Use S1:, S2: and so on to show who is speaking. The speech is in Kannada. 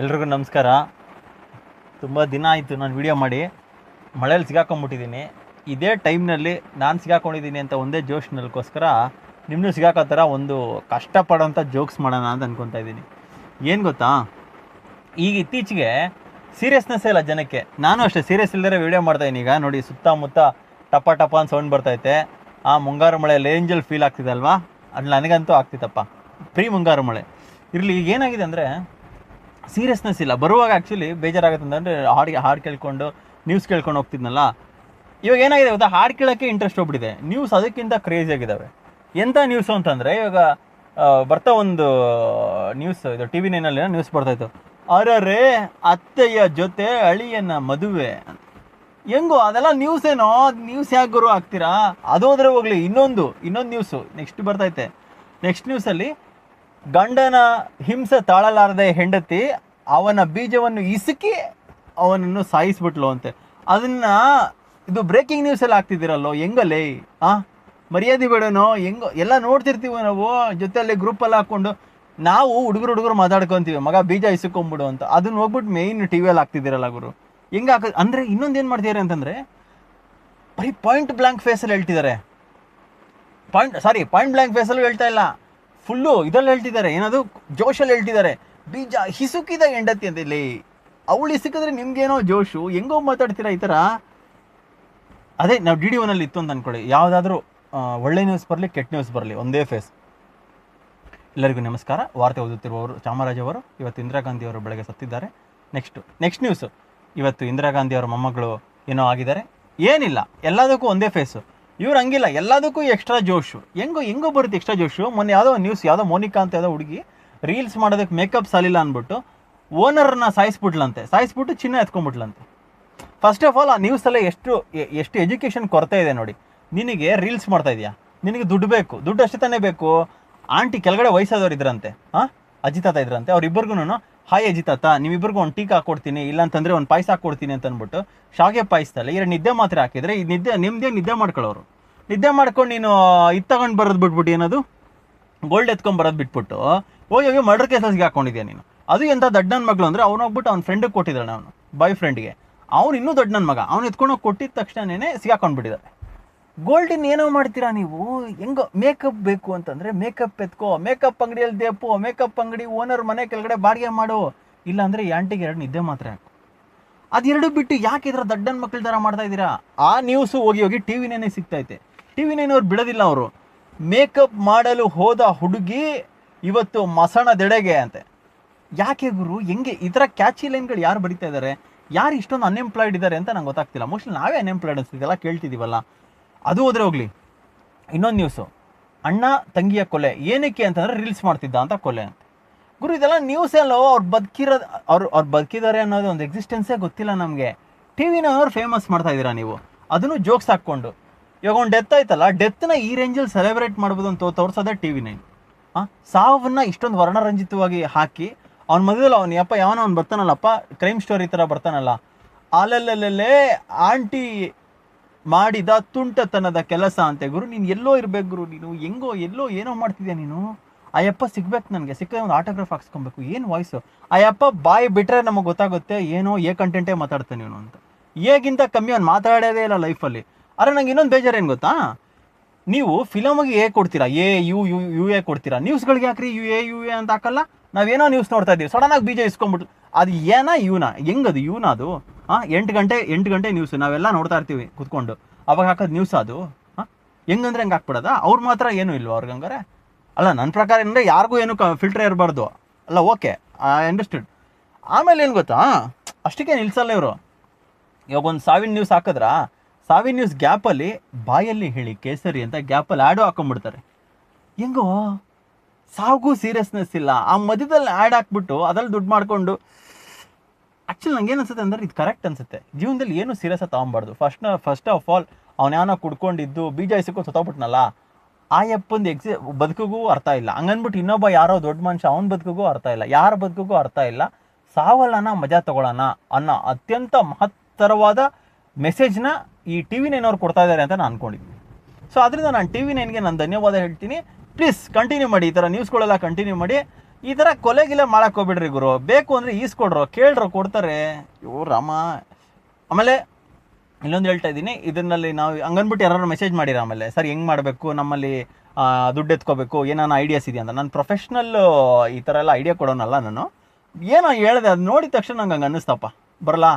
S1: ಎಲ್ರಿಗೂ ನಮಸ್ಕಾರ. ತುಂಬ ದಿನ ಆಯಿತು ನಾನು ವಿಡಿಯೋ ಮಾಡಿ. ಮಳೆಯಲ್ಲಿ ಸಿಗಾಕೊಂಬಿಟ್ಟಿದ್ದೀನಿ ಇದೇ ಟೈಮ್ನಲ್ಲಿ ನಾನು ಸಿಗಾಕೊಂಡಿದ್ದೀನಿ ಅಂತ ಒಂದೇ ಜೋಶ್ನಲ್ಕೋಸ್ಕರ ನಿಮ್ಮನ್ನು ಸಿಗಾಕೋ ಥರ ಒಂದು ಕಷ್ಟಪಡೋಂಥ ಜೋಕ್ಸ್ ಮಾಡೋಣ ಅಂತ ಅನ್ಕೊತಾ ಇದ್ದೀನಿ. ಏನು ಗೊತ್ತಾ? ಈಗ ಇತ್ತೀಚೆಗೆ ಸೀರಿಯಸ್ನೆಸ್ ಇಲ್ಲ ಜನಕ್ಕೆ. ನಾನು ಅಷ್ಟೇ ಸೀರಿಯಸ್ ಇಲ್ಲದೇ ವಿಡಿಯೋ ಮಾಡ್ತಾಯಿದ್ದೀನಿ ಈಗ ನೋಡಿ ಸುತ್ತಮುತ್ತ ಟಪ ಟಪ ಅಂತ ಸೌಂಡ್ ಬರ್ತೈತೆ ಆ ಮುಂಗಾರು ಮಳೆ ಲೇಂಜಲ್ ಫೀಲ್ ಆಗ್ತಿದೆ ಅಲ್ವಾ? ಅದು ನನಗಂತೂ ಆಗ್ತಿತ್ತಪ್ಪ. ಪ್ರೀ ಮುಂಗಾರು ಮಳೆ. ಇರಲಿ ಈಗ ಏನಾಗಿದೆ ಅಂದರೆ ಸೀರಿಯಸ್ನೆಸ್ ಇಲ್ಲ. ಬರುವಾಗ ಆ್ಯಕ್ಚುಲಿ ಬೇಜಾರಾಗುತ್ತೆ ಅಂತಂದರೆ ಹಾಡಿಗೆ ಹಾಡು ಕೇಳ್ಕೊಂಡು ನ್ಯೂಸ್ ಕೇಳ್ಕೊಂಡು ಹೋಗ್ತಿದ್ನಲ್ಲ? ಇವಾಗ ಏನಾಗಿದೆ ಗೊತ್ತಾ? ಹಾಡು ಕೇಳೋಕ್ಕೆ ಇಂಟ್ರೆಸ್ಟ್ ಹೋಗ್ಬಿಟ್ಟಿದೆ. ನ್ಯೂಸ್ ಅದಕ್ಕಿಂತ ಆಗಿದ್ದಾವೆ ಎಂಥ ನ್ಯೂಸು ಅಂತಂದರೆ, ಇವಾಗ ಬರ್ತಾ ಒಂದು ನ್ಯೂಸ್ ಇದು ಟಿ ವಿ ನೈನಲ್ಲಿ ನ್ಯೂಸ್ ಬರ್ತಾಯಿತ್ತು ಅರರೇ, ಅತ್ತೆಯ ಜೊತೆ ಅಳಿಯನ ಮದುವೆ. ಹೆಂಗೋ, ಅದೆಲ್ಲ ನ್ಯೂಸ್ ಏನೋ? ನ್ಯೂಸ್ ಯಾಕೆ ಗುರು ಆಗ್ತೀರಾ ಅದು ಹೋದ್ರೆ ಹೋಗ್ಲಿ. ಇನ್ನೊಂದು ಇನ್ನೊಂದು ನ್ಯೂಸು ನೆಕ್ಸ್ಟ್ ಬರ್ತೈತೆ ನೆಕ್ಸ್ಟ್ ನ್ಯೂಸಲ್ಲಿ ಗಂಡನ ಹಿಂಸೆ ತಾಳಲಾರದೆ ಹೆಂಡತಿ ಅವನ ಬೀಜವನ್ನು ಇಸುಕಿ ಅವನನ್ನು ಸಾಯಿಸ್ಬಿಟ್ಲು ಅಂತೆ ಅದನ್ನ ಇದು ಬ್ರೇಕಿಂಗ್ ನ್ಯೂಸ್ ಎಲ್ಲ ಆಗ್ತಿದ್ದೀರಲ್ಲೋ ಹೆಂಗಲ್ಲೇ ಆ? ಮರ್ಯಾದೆ ಬೇಡನೋ? ಹೆಂಗೋ? ಎಲ್ಲ ನೋಡ್ತಿರ್ತೀವಿ ನಾವು? ಜೊತೆಯಲ್ಲಿ ಗ್ರೂಪಲ್ಲಿ ಹಾಕ್ಕೊಂಡು ನಾವು ಹುಡುಗರು ಹುಡುಗರು ಮಾತಾಡ್ಕೊಂತೀವಿ, ಮಗ ಬೀಜ ಇಸ್ಕೊಂಬಿಡು ಅಂತ. ಅದನ್ನ ಹೋಗ್ಬಿಟ್ಟು ಮೇಯ್ನ್ ಟಿ ವಿಯಲ್ಲಿ ಹಾಕ್ತಿದ್ದೀರಲ್ಲ ಗುರು. ಹೆಂಗೆ ಅಂದ್ರೆ ಅಂದರೆ ಇನ್ನೊಂದು ಏನು ಮಾಡ್ತಿದ್ದಾರೆ ಅಂತಂದರೆ, ಬರೀ ಪಾಯಿಂಟ್ ಬ್ಲಾಂಕ್ ಫೇಸಲ್ಲಿ ಹೇಳ್ತಿದ್ದಾರೆ ಪಾಯಿಂಟ್ ಸಾರಿ ಪಾಯಿಂಟ್ ಬ್ಲಾಂಕ್ ಫೇಸಲ್ಲೂ ಹೇಳ್ತಾ ಇಲ್ಲ. ಫುಲ್ಲು ಇದರಲ್ಲಿ ಹೇಳ್ತಿದ್ದಾರೆ, ಏನದು? ಜೋಶಲ್ಲಿ ಹೇಳ್ತಿದ್ದಾರೆ, ಬೀಜ ಹಿಸುಕಿದ ಹೆಂಡತಿ ಅಂತ ಇಲ್ಲಿ. ಅವಳು ಹಿಸುಕಿದ್ರೆ ನಿಮ್ಗೇನೋ ಜೋಶು? ಹೆಂಗೋ ಮಾತಾಡ್ತೀರಾ ಈ ಥರ? ಅದೇ, ನಾವು ಡಿ ಡಿ ಒನಲ್ಲಿ ಇತ್ತು ಅಂತ ಅಂದ್ಕೊಳ್ಳಿ ಯಾವುದಾದ್ರೂ ಒಳ್ಳೆ ನ್ಯೂಸ್ ಬರಲಿ, ಕೆಟ್ಟ ನ್ಯೂಸ್ ಬರಲಿ, ಒಂದೇ ಫೇಸ್ ಎಲ್ಲರಿಗೂ ನಮಸ್ಕಾರ. ವಾರ್ತೆ ಓದುತ್ತಿರುವವರು ಚಾಮರಾಜ್ ಅವರು, ಇವತ್ತು ಇಂದಿರಾ ಗಾಂಧಿ ಅವರು ಬೆಳಗ್ಗೆ ಸತ್ತಿದ್ದಾರೆ. ನೆಕ್ಸ್ಟ್ ನೆಕ್ಸ್ಟ್ ನ್ಯೂಸು ಇವತ್ತು ಇಂದಿರಾ ಗಾಂಧಿ ಅವರ ಮೊಮ್ಮಗಳು ಏನೋ ಆಗಿದ್ದಾರೆ. ಏನಿಲ್ಲ, ಎಲ್ಲದಕ್ಕೂ ಒಂದೇ ಫೇಸು ಇವ್ರು ಹಂಗಿಲ್ಲ, ಎಲ್ಲದಕ್ಕೂ ಎಕ್ಸ್ಟ್ರಾ ಜೋಶು. ಹೆಂಗೋ ಹೆಂಗೋ ಬರುತ್ತೆ ಎಕ್ಸ್ಟ್ರಾ ಜೋಶು. ಮೊನ್ನೆ ಯಾವುದೋ ನ್ಯೂಸ್ ಯಾವುದೋ ಮೋನಿಕಾ ಅಂತ ಯಾವುದೋ ಹುಡುಗಿ ರೀಲ್ಸ್ ಮಾಡೋದಕ್ಕೆ ಮೇಕಪ್ ಸಾಲಿಲ್ಲ ಅಂದ್ಬಿಟ್ಟು ಓನರ್ನ ಸಾಯಿಸ್ಬಿಟ್ಲಂತೆ. ಸಾಯಿಸ್ಬಿಟ್ಟು ಚಿನ್ನ ಎತ್ಕೊಂಡ್ಬಿಟ್ಲಂತೆ. ಫಸ್ಟ್ ಆಫ್ ಆಲ್ ಆ ನ್ಯೂಸಲ್ಲೇ ಎಷ್ಟು ಎಷ್ಟು ಎಜುಕೇಷನ್ ಕೊರತೆ ಇದೆ ನೋಡಿ. ನಿನಗೆ ರೀಲ್ಸ್ ಮಾಡ್ತಾ ಇದೆಯಾ? ನಿನಗೆ ದುಡ್ಡು ಬೇಕು. ದುಡ್ಡು ಅಷ್ಟೇ ತಾನೇ ಬೇಕು. ಆಂಟಿ ಕೆಳಗಡೆ ವಯಸ್ಸಾದವ್ರು ಇದ್ರಂತೆ. ಹಾಂ ಅಜಿತಾತ ಇದ್ರಂತೆ. ಅವ್ರಿಬ್ಬರಿಗೂ ಹಾಯ್ ಅಜಿತಾತ ನಿಮ್ಮಿಬ್ಬರಿಗೂ ಒಂದು ಟೀಕ್ ಹಾಕ್ಕೊಡ್ತೀನಿ ಇಲ್ಲಾಂತಂದರೆ ಒಂದು ಪಾಯಸ ಹಾಕ್ಕೊಡ್ತೀನಿ ಅಂತ ಅಂದ್ಬಿಟ್ಟು ಶಾವಿಗೆ ಪಾಯಸದಲ್ಲಿ ಎರಡು ನಿದ್ದೆ ಮಾತ್ರ ಹಾಕಿದರೆ, ಈ ನಿದ್ದೆ ನಿಮ್ಮದೇ ನಿದ್ದೆ ಮಾಡ್ಕೊಳ್ಳೋರು. ನಿದ್ದೆ ಮಾಡ್ಕೊಂಡು ನೀನು ಇದು ತಗೊಂಡು ಬರೋದು ಬಿಟ್ಬಿಟ್ಟು ಏನದು? ಗೋಲ್ಡ್ ಎತ್ಕೊಂಡ್ ಬರೋದು ಬಿಟ್ಬಿಟ್ಟು ಹೋಗಿ ಹೋಗಿ ಮರ್ಡರ್ ಕೇಸಸ್ಗೆ ಹಾಕೊಂಡಿದ್ಯಾ ನೀನು? ಅದು ಎಂಥ ದೊಡ್ಡ ಮಗಳು ಅಂದರೆ ಅವ್ನು ಹೋಗ್ಬಿಟ್ಟು ಅವ್ನ ಫ್ರೆಂಡಿಗೆ ಕೊಟ್ಟಿದ್ದಾನೆ ಅವನು ಬಾಯ್ ಫ್ರೆಂಡ್ಗೆ ಅವ್ನು ಇನ್ನೂ ದೊಡ್ಡ ನನ್ನ ಮಗ, ಅವ್ನು ಎತ್ಕೊಂಡು ಹೋಗಿ ಕೊಟ್ಟಿದ ತಕ್ಷಣನೇ ಸಿಗಾಕೊಂಡ್ಬಿಟ್ಟಿದ್ದಾರೆ ಗೋಲ್ಡಿನ ಏನೋ ಮಾಡ್ತೀರಾ ನೀವು? ಹೆಂಗೋ ಮೇಕಪ್ ಬೇಕು ಅಂತಂದರೆ ಮೇಕಪ್ ಎತ್ಕೋ ಮೇಕಪ್ ಅಂಗಡಿಯಲ್ಲಿ ದೇಪು ಮೇಕಪ್ ಅಂಗಡಿ ಓನರ್ ಮನೆ ಕೆಳಗಡೆ ಬಾಡಿಗೆ ಮಾಡು. ಇಲ್ಲಾಂದರೆ ಆಂಟಿಗೆ ಎರಡು ನಿದ್ದೆ ಮಾತ್ರ ಹಾಕು. ಅದೆರಡು ಬಿಟ್ಟು ಯಾಕೆ ಇದ್ರ ದಡ್ಡನ ಮಕ್ಕಳ ಥರ ಮಾಡ್ತಾ ಇದ್ದೀರಾ? ಆ ನ್ಯೂಸು ಹೋಗಿ ಹೋಗಿ ಟಿ ವಿನೇ ಸಿಗ್ತೈತೆ ಟಿ ವಿ ನೈನ್ ಅವ್ರು ಬಿಡೋದಿಲ್ಲ ಅವರು. ಮೇಕಪ್ ಮಾಡಲು ಹೋದ ಹುಡುಗಿ ಇವತ್ತು ಮಸಣದೆಡೆಗೆ ಅಂತೆ. ಯಾಕೆ ಗುರು? ಹೆಂಗೆ? ಈ ಥರ ಕ್ಯಾಚಿ ಲೈನ್ಗಳು ಯಾರು ಬರಿತಾ ಇದ್ದಾರೆ? ಯಾರು ಇಷ್ಟೊಂದು ಅನ್ಎಂಪ್ಲಾಯ್ಡ್ ಇದ್ದಾರೆ ಅಂತ ನಂಗೆ ಗೊತ್ತಾಗ್ತಿಲ್ಲ. ಮೋಸ್ಟ್ಲಿ ನಾವೇ ಅನ್ಎಂಪ್ಲಾಯ್ಡ್ ಅನ್ಸ್ತಿದ್ದೆಲ್ಲ ಕೇಳ್ತಿದ್ದೀವಲ್ಲ ಅದು ಹೋದ್ರೆ ಹೋಗ್ಲಿ. ಇನ್ನೊಂದು ನ್ಯೂಸು ಅಣ್ಣ ತಂಗಿಯ ಕೊಲೆ. ಏನಕ್ಕೆ ಅಂತಂದರೆ ರೀಲ್ಸ್ ಮಾಡ್ತಿದ್ದ ಅಂತ ಕೊಲೆ ಅಂತ. ಗುರು, ಇದೆಲ್ಲ ನ್ಯೂಸ್ ಅಲ್ಲೋ? ಅವ್ರು ಬದುಕಿರೋದು ಅವ್ರು ಅವ್ರು ಬದುಕಿದ್ದಾರೆ ಅನ್ನೋದು ಒಂದು ಎಕ್ಸಿಸ್ಟೆನ್ಸೇ ಗೊತ್ತಿಲ್ಲ ನಮಗೆ. ಟಿ ವಿನವ್ರು ಫೇಮಸ್ ಮಾಡ್ತಾ ಇದ್ದೀರಾ ನೀವು. ಅದನ್ನು ಜೋಕ್ಸ್ ಹಾಕ್ಕೊಂಡು. ಇವಾಗ ಒಂದು ಡೆತ್ ಆಯ್ತಲ್ಲ ಡೆತ್ನ ಈ ರೇಂಜಲ್ಲಿ ಸೆಲೆಬ್ರೇಟ್ ಮಾಡ್ಬೋದು ಅಂತ ತೋರಿಸೋದೇ ಟಿ ವಿ ನೈನ್. ಹಾಂ ಸಾವನ್ನ ಇಷ್ಟೊಂದು ವರ್ಣರಂಜಿತವಾಗಿ ಹಾಕಿ, ಅವ್ನ ಮದುವೆಲ್ಲ ಅವ್ನು, ಯಪ್ಪ, ಯಾವನೋ ಅವ್ನು ಬರ್ತಾನಲ್ಲಪ್ಪ ಕ್ರೈಮ್ ಸ್ಟೋರಿ ಥರ ಬರ್ತಾನಲ್ಲ ಅಲ್ಲಲ್ಲೇ ಆಂಟಿ ಮಾಡಿದ ತುಂಟತನದ ಕೆಲಸ ಅಂತೆ. ಗುರು, ನೀನು ಎಲ್ಲೋ ಇರ್ಬೇಕು ಗುರು, ನೀನು ಹೆಂಗೋ, ಎಲ್ಲೋ ಏನೋ ಮಾಡ್ತಿದ್ಯಾ ನೀನು? ಆ ಯಪ್ಪ ಸಿಗ್ಬೇಕು ನನಗೆ ಸಿಕ್ಕದೆ ಒಂದು ಆಟೋಗ್ರಾಫ್ ಹಾಕ್ಸ್ಕೊಬೇಕು. ಏನು ವಾಯ್ಸು ಆ ಯಪ್ಪ ಬಾಯಿ ಬಿಟ್ಟರೆ ನಮಗೆ ಗೊತ್ತಾಗುತ್ತೆ, ಏನೋ, ಏ ಕಂಟೆಂಟೇ ಮಾತಾಡ್ತಾನೆ ನೀನು ಅಂತ. ಏಗಿಂತ ಕಮ್ಮಿ ಅವ್ನು ಮಾತಾಡೋದೇ ಇಲ್ಲ ಲೈಫಲ್ಲಿ ಅರೆ, ನಂಗೆ ಇನ್ನೊಂದು ಬೇಜಾರು ಏನು ಗೊತ್ತಾ? ನೀವು ಫಿಲಮ್ಗೆ ಏ ಕೊಡ್ತೀರಾ? A, U U U, A ಕೊಡ್ತೀರಾ? ನ್ಯೂಸ್ಗಳಿಗೆ ಹಾಕ್ರಿ, ಯು, ಎ ಯು, ಎ ಅಂತ ಹಾಕಲ್ಲ? ನಾವೇನೋ ನ್ಯೂಸ್ ನೋಡ್ತಾ ಇದ್ದೀವಿ ಸಡನ್ನಾಗಿ ಬೀಜ ಇಸ್ಕೊಂಡ್ಬಿಟ್ಟು ಅದು ಏನ, ಯೂನ? ಹೆಂಗದು ಯೂನ ಅದು? ಹಾಂ ಎಂಟು ಗಂಟೆ ಎಂಟು ಗಂಟೆ ನ್ಯೂಸ್. ನಾವೆಲ್ಲ ನೋಡ್ತಾ ಇರ್ತೀವಿ ಕುತ್ಕೊಂಡು. ಅವಾಗ ಹಾಕೋದು ನ್ಯೂಸ್ ಅದು. ಹಾಂ ಹೆಂಗಂದ್ರೆ ಹೆಂಗೆ ಹಾಕ್ಬಿಡೋದ? ಅವ್ರು ಮಾತ್ರ ಏನೂ ಇಲ್ವ ಅವ್ರಿಗೆ ಹಂಗಾರೆ? ಅಲ್ಲ ನನ್ನ ಪ್ರಕಾರ ಏನಂದರೆ ಯಾರಿಗೂ ಏನು ಕ ಫಿಲ್ಟರ್ ಇರಬಾರ್ದು. ಅಲ್ಲ, ಓಕೆ. ಐ ಅಂಡರ್ಸ್ಟ್ಯಾಂಡ್ ಆಮೇಲೆ ಏನು ಗೊತ್ತಾ? ಅಷ್ಟಕ್ಕೆ ನಿಲ್ಸಲ್ಲ ಇವರು. ಇವಾಗ ಒಂದು ಸಾವಿನ ನ್ಯೂಸ್ ಹಾಕಿದ್ರ? ಸಾವಿನ ನ್ಯೂಸ್ ಗ್ಯಾಪಲ್ಲಿ ಬಾಯಲ್ಲಿ ಹೇಳಿ ಕೇಸರಿ ಅಂತ ಗ್ಯಾಪಲ್ಲಿ ಆ್ಯಡು ಹಾಕೊಂಡ್ಬಿಡ್ತಾರೆ. ಹೆಂಗೋ? ಸಾವುಗೂ ಸೀರಿಯಸ್ನೆಸ್ ಇಲ್ಲ. ಆ ಮಧ್ಯದಲ್ಲಿ ಆ್ಯಡ್ ಹಾಕ್ಬಿಟ್ಟು ಅದ್ರಲ್ಲಿ ದುಡ್ಡು ಮಾಡಿಕೊಂಡು ಆ್ಯಕ್ಚುಲಿ ನಂಗೆ ಅನ್ಸುತ್ತೆ ಅಂದರೆ ಇದು ಕರೆಕ್ಟ್ ಅನ್ಸುತ್ತೆ. ಜೀವನದಲ್ಲಿ ಏನು ಸೀರಿಯಸ್ ತೊಗೊಬಾರ್ದು. ಫಸ್ಟ್ ಫಸ್ಟ್ ಆಫ್ ಆಲ್ ಅವನ ಯಾವನೋ ಕುಡ್ಕೊಂಡಿದ್ದು, ಬೀಜ ಇಸ್ಕೊಂಡು ಸತ್ತೋಗ್ಬಿಟ್ನಲ್ಲ, ಆ ಯಪ್ಪಂದು ಎಕ್ಸಿ, ಬದುಕಿಗೂ ಅರ್ಥ ಇಲ್ಲ. ಹಂಗನ್ಬಿಟ್ಟು ಇನ್ನೊಬ್ಬ ಯಾರೋ ದೊಡ್ಡ ಮನುಷ್ಯ ಅವನ ಬದುಕಿಗೂ ಅರ್ಥ ಇಲ್ಲ. ಯಾರ ಬದುಕಿಗೂ ಅರ್ಥ ಇಲ್ಲ. ಸಾವಲ್ಲನ ಮಜಾ ತಗೊಳ್ಳೋಣ ಅನ್ನೋ ಅತ್ಯಂತ ಮಹತ್ತರವಾದ ಮೆಸೇಜ್ನ ಈ ಟಿ ವಿ ನೈನವ್ರು ಕೊಡ್ತಾ ಇದ್ದಾರೆ ಅಂತ ನಾನು ಅಂದ್ಕೊಂಡಿದ್ದೀನಿ ಸೊ ಅದರಿಂದ ನಾನು ಟಿ ವಿ ನೈನ್ಗೆ ನಾನು ಧನ್ಯವಾದ ಹೇಳ್ತೀನಿ. ಪ್ಲೀಸ್ ಕಂಟಿನ್ಯೂ ಮಾಡಿ, ಈ ಥರ ನ್ಯೂಸ್ಗಳೆಲ್ಲ ಕಂಟಿನ್ಯೂ ಮಾಡಿ. ಈ ಥರ ಕೊಲೆಗಿಲ್ಲ ಮಾಡಕ್ಕೆ ಹೋಗ್ಬಿಡ್ರಿ ಗುರು. ಬೇಕು ಅಂದರೆ ಈಸ್ಕೊಡ್ರು, ಕೇಳ್ರೋ, ಕೊಡ್ತಾರೆ. ಇವು ರಾಮ. ಆಮೇಲೆ ಇನ್ನೊಂದು ಹೇಳ್ತಾ ಇದ್ದೀನಿ. ಇದರಲ್ಲಿ ನಾವು ಹಂಗನ್ಬಿಟ್ಟು ಯಾರು ಮೆಸೇಜ್ ಮಾಡಿರ ಆಮೇಲೆ? ಸರ್, ಹೆಂಗೆ ಮಾಡಬೇಕು? ನಮ್ಮಲ್ಲಿ ದುಡ್ಡು ಎತ್ಕೋಬೇಕು? ಏನಾನ ಐಡಿಯಾಸ್ ಇದೆಯಾ ಅಂತ. ನಾನು ಪ್ರೊಫೆಷ್ನಲ್ ಈ ಥರ ಎಲ್ಲ ಐಡಿಯಾ ಕೊಡೋನಲ್ಲ ನಾನು. ಏನೋ ಹೇಳಿದೆ, ಅದು ನೋಡಿದ ತಕ್ಷಣ ನಂಗೆ ಹಂಗೆ ಅನ್ನಿಸ್ತಪ್ಪ. ಬರಲಾ?